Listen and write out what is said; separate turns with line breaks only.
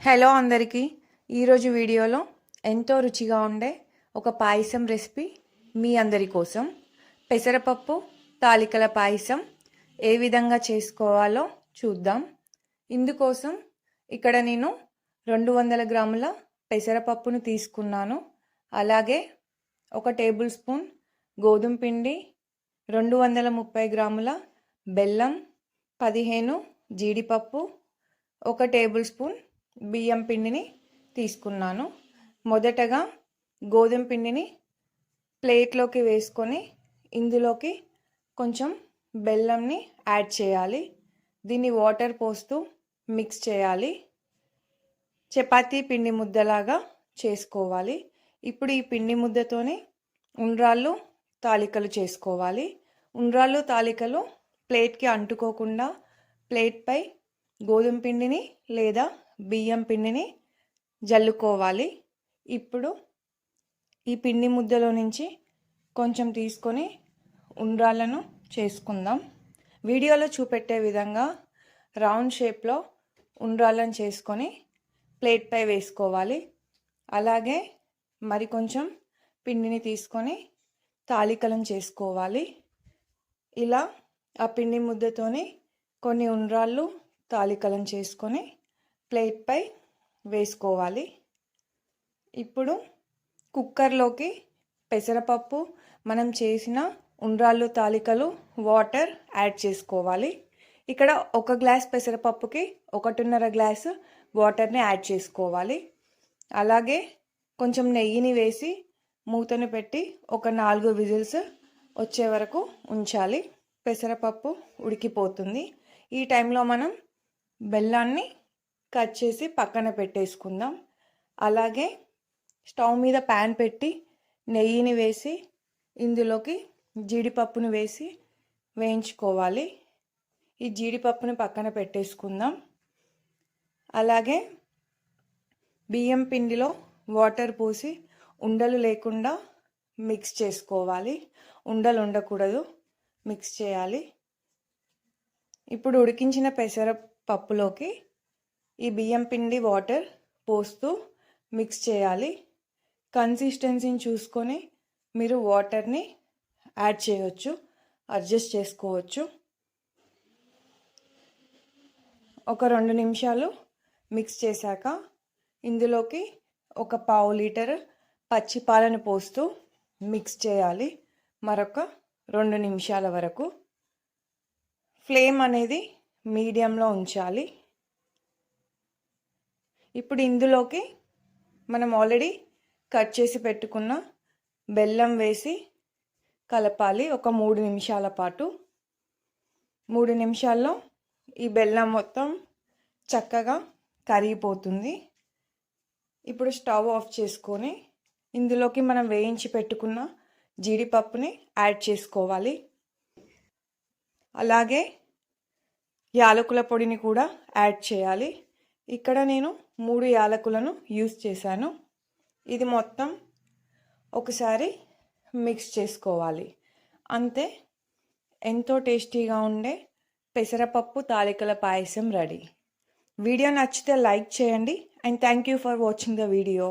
Hello అందరికీ. ఈరోజు వీడియోలో ఎంతో రుచిగా ఉండే ఒక పాయసం రెసిపీ మీ అందరి కోసం. పెసరపప్పు తాలికల పాయసం ఏ విధంగా చేసుకోవాలో చూద్దాం. ఇందుకోసం ఇక్కడ నేను రెండు వందల గ్రాముల పెసరపప్పును తీసుకున్నాను. అలాగే ఒక టేబుల్ స్పూన్ గోధుమ పిండి రెండు వందల ముప్పై గ్రాముల బెల్లం పదిహేను జీడిపప్పు ఒక టేబుల్ స్పూన్ బియ్యం పిండిని తీసుకున్నాను. మొదటగా గోధుమ పిండిని ప్లేట్లోకి వేసుకొని ఇందులోకి కొంచెం బెల్లంని యాడ్ చేయాలి. దీన్ని వాటర్ పోస్తూ మిక్స్ చేయాలి. చపాతీ పిండి ముద్దలాగా చేసుకోవాలి. ఇప్పుడు ఈ పిండి ముద్దతోనే ఉండ్రాళ్ళు తాలికలు చేసుకోవాలి. ఉండ్రాళ్ళు తాలికలు ప్లేట్కి అంటుకోకుండా ప్లేట్పై గోధుమ పిండిని లేదా బియ్యం పిండిని జల్లుకోవాలి. ఇప్పుడు ఈ పిండి ముద్దలో నుంచి కొంచెం తీసుకొని ఉండ్రాళ్ళను చేసుకుందాం. వీడియోలో చూపెట్టే విధంగా రౌండ్ షేప్లో ఉండ్రాళ్ళను చేసుకొని ప్లేట్పై వేసుకోవాలి. అలాగే మరి కొంచెం పిండిని తీసుకొని తాలికలను చేసుకోవాలి. ఇలా ఆ పిండి ముద్దతోని కొన్ని ఉండ్రాళ్ళు తాలికలను చేసుకొని ప్లేట్పై వేసుకోవాలి. ఇప్పుడు కుక్కర్లోకి పెసరపప్పు మనం చేసిన ఉండ్రాళ్ళు తాలికలు వాటర్ యాడ్ చేసుకోవాలి. ఇక్కడ ఒక గ్లాస్ పెసరపప్పుకి ఒకటిన్నర గ్లాసు వాటర్ని యాడ్ చేసుకోవాలి. అలాగే కొంచెం నెయ్యిని వేసి మూతను పెట్టి ఒక నాలుగు విజిల్స్ వచ్చే వరకు ఉంచాలి. పెసరపప్పు ఉడికిపోతుంది. ఈ టైంలో మనం బెల్లాన్ని కట్ చేసి పక్కన పెట్టేసుకుందాం. అలాగే స్టవ్ మీద ప్యాన్ పెట్టి నెయ్యిని వేసి ఇందులోకి జీడిపప్పును వేసి వేయించుకోవాలి. ఈ జీడిపప్పుని పక్కన పెట్టేసుకుందాం. అలాగే బియ్యం పిండిలో వాటర్ పోసి ఉండలు లేకుండా మిక్స్ చేసుకోవాలి. ఉండలు ఉండకూడదు మిక్స్ చేయాలి. ఇప్పుడు ఉడికించిన పెసర పప్పులోకి ఈ బియ్యం పిండి వాటర్ పోస్తూ మిక్స్ చేయాలి. కన్సిస్టెన్సీని చూసుకొని మీరు వాటర్ని యాడ్ చేయవచ్చు అడ్జస్ట్ చేసుకోవచ్చు. ఒక రెండు నిమిషాలు మిక్స్ చేశాక ఇందులోకి ఒక పావు లీటర్ పచ్చి పాలను పోస్తూ మిక్స్ చేయాలి. మరొక రెండు నిమిషాల వరకు. ఫ్లేమ్ అనేది మీడియంలో ఉంచాలి. ఇప్పుడు ఇందులోకి మనం ఆల్రెడీ కట్ చేసి పెట్టుకున్న బెల్లం వేసి కలపాలి ఒక మూడు నిమిషాల పాటు. మూడు నిమిషాల్లో ఈ బెల్లం మొత్తం చక్కగా కరిగిపోతుంది. ఇప్పుడు స్టవ్ ఆఫ్ చేసుకొని ఇందులోకి మనం వేయించి పెట్టుకున్న జీడిపప్పుని యాడ్ చేసుకోవాలి. అలాగే యాలకుల పొడిని కూడా యాడ్ చేయాలి. ఇక్కడ నేను మూడు యాలకులను యూస్ చేశాను. ఇది మొత్తం ఒకసారి మిక్స్ చేసుకోవాలి. అంతే ఎంతో టేస్టీగా ఉండే పెసరపప్పు తాలికల పాయసం రెడీ. వీడియో నచ్చితే లైక్ చేయండి and thank you for watching the video.